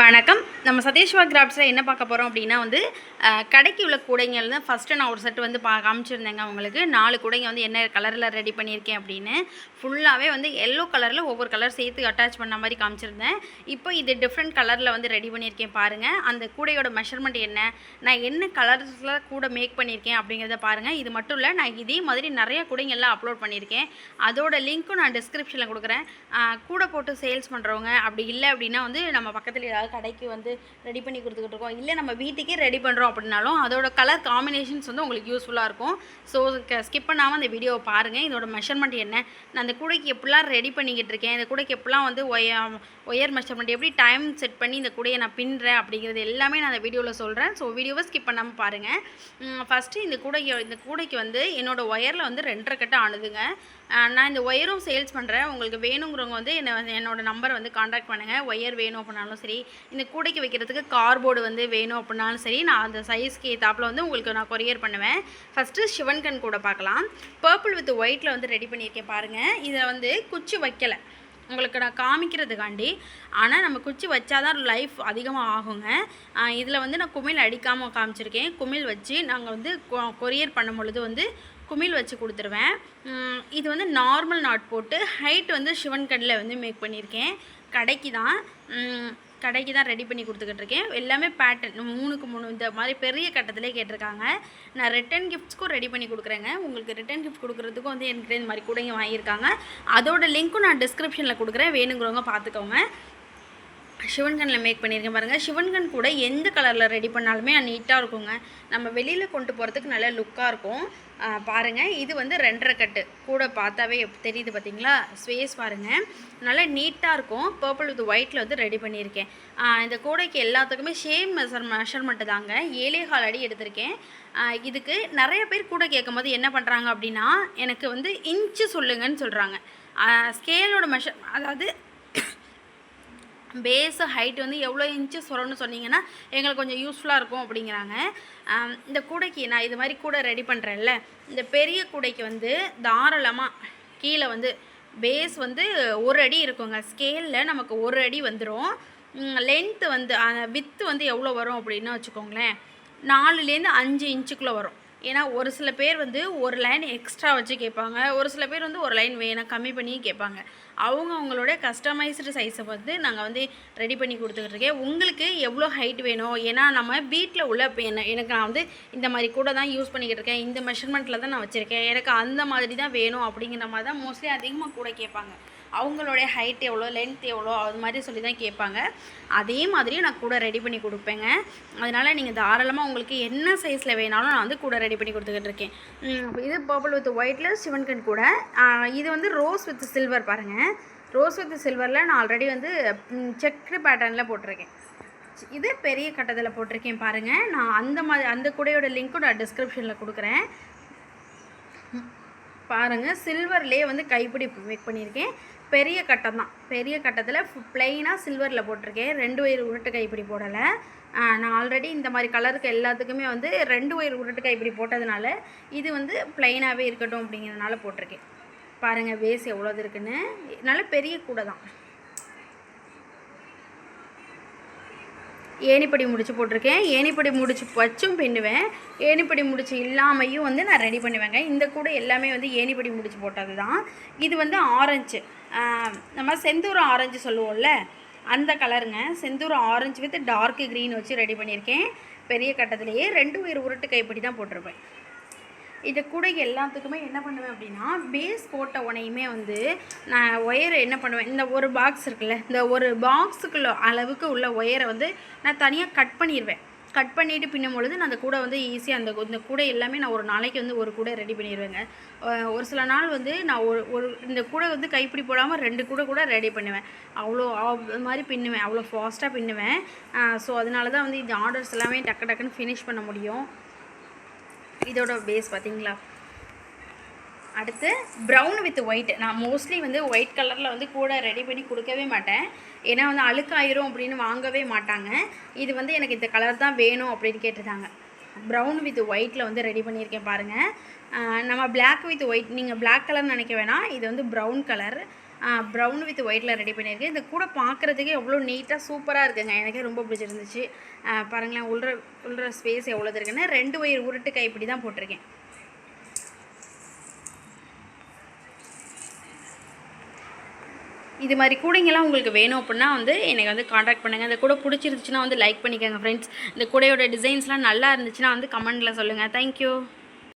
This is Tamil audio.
வணக்கம். நம்ம சதீஷ்வா கிராஃப்ட்ஸில் என்ன பார்க்க போகிறோம் அப்படின்னா வந்து கடைக்கு உள்ள கூடைங்கள் தான் ஃபஸ்ட்டு நான் ஒரு செட் வந்து பா காமிச்சிருந்தேங்க அவங்களுக்கு. நாலு கூடைங்க வந்து என்ன கலரில் ரெடி பண்ணியிருக்கேன் அப்படின்னு. ஃபுல்லாகவே வந்து எல்லோ கலரில் ஒவ்வொரு கலர் சேர்த்து அட்டாச் பண்ண மாதிரி காமிச்சிருந்தேன். இப்போ இது டிஃப்ரெண்ட் கலரில் வந்து ரெடி பண்ணியிருக்கேன் பாருங்கள் அந்த கூடையோட மெஷர்மெண்ட் என்ன? நான் என்ன கலர்ஸில் கூட மேக் பண்ணியிருக்கேன் அப்படிங்கிறத பாருங்கள் இது மட்டும் இல்லை நான் இதே மாதிரி நிறைய கூடைங்கள்லாம் அப்லோட் பண்ணியிருக்கேன். அதோட லிங்க்கும் நான் டிஸ்கிரிப்ஷனில் கொடுக்குறேன். கூட போட்டு சேல்ஸ் பண்ணுறவங்க அப்படி இல்லை அப்படின்னா வந்து நம்ம பக்கத்தில் ஏதாவது கடைக்கு வந்து ரெடி பண்ணி கொடுத்துக்கிட்டு இருக்கோம். இல்லை நம்ம வீட்டுக்கே ரெடி பண்ணுறோம் அப்படின்னாலும் அதோட கலர் காம்பினேஷன்ஸ் வந்து உங்களுக்கு யூஸ்ஃபுல்லாக இருக்கும். ஸோ ஸ்கிப் பண்ணாமல் அந்த வீடியோவை பாருங்கள் இதோட மெஷர்மெண்ட் என்ன? நான் அந்த கூடைக்கு எப்படிலாம் ரெடி பண்ணிக்கிட்டு இருக்கேன்? இந்த கூடைக்கு எப்படிலாம் வந்து ஒய ஒயர் மெஷர்மெண்ட் எப்படி டைம் செட் பண்ணி இந்த கூடையை நான் பின்னுறேன் அப்படிங்கிறது எல்லாமே நான் அந்த வீடியோவில் சொல்கிறேன் ஸோ வீடியோவை ஸ்கிப் பண்ணாமல் பாருங்கள் ஃபஸ்ட்டு இந்த கூடைக்கு இந்த கூடைக்கு வந்து என்னோடய ஒயரில் வந்து ரெண்டரை கட்டு ஆனதுங்க நான் இந்த ஒயரும் சேல்ஸ் பண்ணுறேன் உங்களுக்கு வேணுங்கிறவங்க வந்து என்னை என்னோடய நம்பரை வந்து காண்டாக்ட் பண்ணுங்கள் ஒயர் வேணும் அப்படின்னாலும் சரி இந்த கூடைக்கு வைக்கிறதுக்கு கார்போர்டு வந்து வேணும் அப்படின்னாலும் சரி நான் அந்த சைஸ்க்கு ஏற்றாப்பில் வந்து உங்களுக்கு நான் கொரியர் பண்ணுவேன். ஃபஸ்ட்டு சிவன்கண் கூட பார்க்கலாம். பர்பிள் வித் ஒயிட்டில் வந்து ரெடி பண்ணியிருக்கேன் பாருங்கள் இதில் வந்து குச்சி வைக்கலை. உங்களுக்கு நான் காமிக்கிறதுக்காண்டி. ஆனால் நம்ம குச்சி வச்சாதான் லைஃப் அதிகமாக ஆகுங்க. இதில் வந்து நான் குமிழ் அடிக்காமல் காமிச்சிருக்கேன். குமிழ் வச்சு நாங்கள் வந்து கொரியர் பண்ணும் பொழுது வந்து குமிழ் வச்சு கொடுத்துருவேன். இது வந்து நார்மல் நாட் போட்டு ஹைட் வந்து சிவன் கண்ணில் வந்து மேக் பண்ணியிருக்கேன். கடைக்கு தான் கடைக்கு தான் ரெடி பண்ணி கொடுத்துக்கிட்டு இருக்கேன் எல்லாமே பேட்டர்ன் மூணுக்கு மூணு இந்த மாதிரி பெரிய கட்டத்திலே கேட்டிருக்காங்க. நான் ரிட்டன் கிஃப்ட்ஸ்க்கும் ரெடி பண்ணி கொடுக்குறேங்க. உங்களுக்கு ரிட்டன் கிஃப்ட் கொடுக்குறதுக்கும் வந்து என்கிட்ட இந்த மாதிரி கூடைங்க வாங்கியிருக்காங்க. அதோட லிங்க்கும் நான் டிஸ்கிரிப்ஷனில் கொடுக்குறேன். வேணுங்கிறவங்க பார்த்துக்கோங்க. சிவன்கனில் மேக் பண்ணியிருக்கேன் பாருங்கள் சிவன்கன் கூட எந்த கலரில் ரெடி பண்ணாலுமே நீட்டாக இருக்குங்க. நம்ம வெளியில் கொண்டு போகிறதுக்கு நல்ல லுக்காக இருக்கும். பாருங்கள் இது வந்து ரெண்டரை கட்டு. கூட பார்த்தாவே தெரியுது பார்த்தீங்களா ஸ்பேஸ் பாருங்கள் நல்லா நீட்டாக இருக்கும். பர்பிள் வித் ஒயிட்டில் வந்து ரெடி பண்ணியிருக்கேன். இந்த கூடைக்கு எல்லாத்துக்குமே சேம் மெஷர் மெஷர்மெண்ட்டு தாங்க. ஏழே கால் அடி எடுத்திருக்கேன். இதுக்கு நிறைய பேர் கூட கேட்கும்போது என்ன பண்ணுறாங்க அப்படின்னா எனக்கு வந்து இன்ச்சு சொல்லுங்கன்னு சொல்கிறாங்க ஸ்கேலோட மெஷர் அதாவது பேஸு ஹைட் வந்து எவ்வளோ இன்ச்சு சொல்லணும்னு சொன்னீங்கன்னா எங்களுக்கு கொஞ்சம் யூஸ்ஃபுல்லாக இருக்கும் அப்படிங்கிறாங்க. இந்த கூடைக்கு நான் இது மாதிரி கூடை ரெடி பண்ணுறேன்ல இந்த பெரிய கூடைக்கு வந்து தாராளமாக கீழே வந்து பேஸ் வந்து ஒரு அடி இருக்குங்க. ஸ்கேலில் நமக்கு ஒரு அடி வந்துடும் லென்த்து வந்து வித்து வந்து எவ்வளோ வரும் அப்படின்னு வச்சுக்கோங்களேன். நாலுலேருந்து அஞ்சு இன்ச்சுக்குள்ளே வரும். ஏன்னா ஒரு சில பேர் வந்து ஒரு லைன் எக்ஸ்ட்ரா வச்சு கேட்பாங்க. ஒரு சில பேர் வந்து ஒரு லைன் வேணாம் கம்மி பண்ணி கேட்பாங்க. அவங்க அவங்களோட கஸ்டமைஸ்டு சைஸை வந்து நாங்கள் வந்து ரெடி பண்ணி கொடுத்துக்கிட்டு இருக்கேன் உங்களுக்கு எவ்வளோ ஹைட் வேணும்? ஏன்னா நம்ம வீட்டில் உள்ள இப்போ என்ன எனக்கு நான் வந்து இந்த மாதிரி கூட தான் யூஸ் பண்ணிக்கிட்டு இருக்கேன் இந்த மெஷர்மெண்ட்டில் தான் நான் வச்சுருக்கேன். எனக்கு அந்த மாதிரி தான் வேணும் அப்படிங்கிற மாதிரி தான் மோஸ்ட்லி அதிகமாக கூட கேட்பாங்க. அவங்களுடைய ஹைட் எவ்வளோ லென்த் எவ்வளோ அது மாதிரி சொல்லி தான் கேட்பாங்க. அதே மாதிரியும் நான் கூட ரெடி பண்ணி கொடுப்பேங்க. அதனால் நீங்கள் தாராளமாக உங்களுக்கு என்ன சைஸில் வேணாலும் நான் வந்து கூட ரெடி பண்ணி கொடுத்துக்கிட்டு இருக்கேன். இது பர்பிள் வித் ஒயிட்டில் சிவன்கன் கூட. இது வந்து ரோஸ் வித் சில்வர் பாருங்கள் ரோஸ் வித் சில்வரில் நான் ஆல்ரெடி வந்து செக்கு பேட்டர்னில் போட்டிருக்கேன். இது பெரிய கட்டத்தில் போட்டிருக்கேன் பாருங்கள் நான் அந்த மாதிரி அந்த கூடையோட லிங்க்கும் நான் டிஸ்கிரிப்ஷனில் கொடுக்குறேன். பாருங்கள் சில்வர்லேயே வந்து கைப்பிடி மேக் பண்ணியிருக்கேன். பெரிய கட்டம் தான். பெரிய கட்டத்தில் ப்ளைனாக சில்வரில் போட்டிருக்கேன். ரெண்டு வயிறு உருட்டுக்கை இப்படி போடலை. நான் ஆல்ரெடி இந்த மாதிரி கலருக்கு எல்லாத்துக்குமே வந்து ரெண்டு வயிறு உருட்டுக்கை இப்படி போட்டதுனால இது வந்து ப்ளைனாகவே இருக்கட்டும் அப்படிங்கிறதுனால போட்டிருக்கேன். பாருங்கள் வேஸ் எவ்வளோது இருக்குன்னு. நல்ல பெரிய கூடை தான். ஏணிப்படி முடிச்சு போட்டிருக்கேன். ஏணிப்படி முடிச்சு வச்சும் பின்னுவேன். ஏணிப்படி முடிச்சு இல்லாமையும் வந்து நான் ரெடி பண்ணுவேங்க. இந்த கூட எல்லாமே வந்து ஏணிப்படி முடிச்சு போட்டது தான் இது வந்து ஆரஞ்சு. நம்ம செந்தூரம் ஆரஞ்சு சொல்லுவோம்ல அந்த கலருங்க செந்தூரம் ஆரஞ்சு வித் டார்க் க்ரீன் வச்சு ரெடி பண்ணியிருக்கேன். பெரிய கட்டத்திலேயே ரெண்டு உயிர் உருட்டு கைப்பிடி தான் போட்டிருப்பேன். இது கூட எல்லாத்துக்குமே என்ன பண்ணுவேன் அப்படின்னா பேஸ் போட்ட உடனேயுமே வந்து நான் ஒயரை என்ன பண்ணுவேன் இந்த ஒரு பாக்ஸ் இருக்குல்ல இந்த ஒரு பாக்ஸுக்குள்ள அளவுக்கு உள்ள ஒயரை வந்து நான் தனியாக கட் பண்ணிடுவேன் கட் பண்ணிவிட்டு பின்னும் பொழுது நான் அந்த கூடை வந்து ஈஸியாக அந்த இந்த கூடை எல்லாமே நான் ஒரு நாளைக்கு வந்து ஒரு கூடை ரெடி பண்ணிடுவேங்க ஒரு சில நாள் வந்து நான் ஒரு ஒரு இந்த கூடை வந்து கைப்பிடி போடாமல் ரெண்டு கூடை கூட ரெடி பண்ணுவேன். அவ்வளோ அது மாதிரி பின்னுவேன் அவ்வளோ ஃபாஸ்ட்டாக பின்னுவேன். ஸோ அதனால தான் வந்து இந்த ஆர்டர்ஸ் எல்லாமே டக்கு டக்குன்னு ஃபினிஷ் பண்ண முடியும். இதோட பேஸ் பார்த்தீங்களா? அடுத்து ப்ரௌன் வித் ஒயிட் நான் மோஸ்ட்லி வந்து ஒயிட் கலரில் வந்து கூட ரெடி பண்ணி கொடுக்கவே மாட்டேன். ஏன்னா வந்து அழுக்காயிரும் அப்படின்னு வாங்கவே மாட்டாங்க. இது வந்து எனக்கு இந்த கலர் தான் வேணும் அப்படின்னு கேட்டிருந்தாங்க ப்ரௌன் வித் ஒயிட்டில் வந்து ரெடி பண்ணியிருக்கேன் பாருங்கள் நம்ம பிளாக் வித் ஒயிட் நீங்கள் பிளாக் கலர் நினைக்க வேணாம். இது வந்து ப்ரௌன் கலர் ப்ரௌன் வித் ஒயிட்டில் ரெடி பண்ணியிருக்கேன். இந்த கூட பார்க்குறதுக்கே எவ்வளோ நீட்டாக சூப்பராக இருக்குங்க. எனக்கே ரொம்ப பிடிச்சிருந்துச்சு. பாருங்களேன் உள்ள உள்ள ஸ்பேஸ் எவ்வளோது இருக்குன்னு. ரெண்டு ஒயர் உருட்டு கைப்பிடி தான் போட்டிருக்கேன். இது மாதிரி கூடைங்கெல்லாம் உங்களுக்கு வேணும் அப்படின்னா வந்து எனக்கு வந்து காண்டாக்ட் பண்ணுங்கள் இந்த கூட பிடிச்சிருந்துச்சுன்னா வந்து லைக் பண்ணிக்கோங்க ஃப்ரெண்ட்ஸ் இந்த கூடையோட டிசைன்ஸ்லாம் நல்லா இருந்துச்சுன்னா வந்து கமெண்டில் சொல்லுங்கள் தேங்க்யூ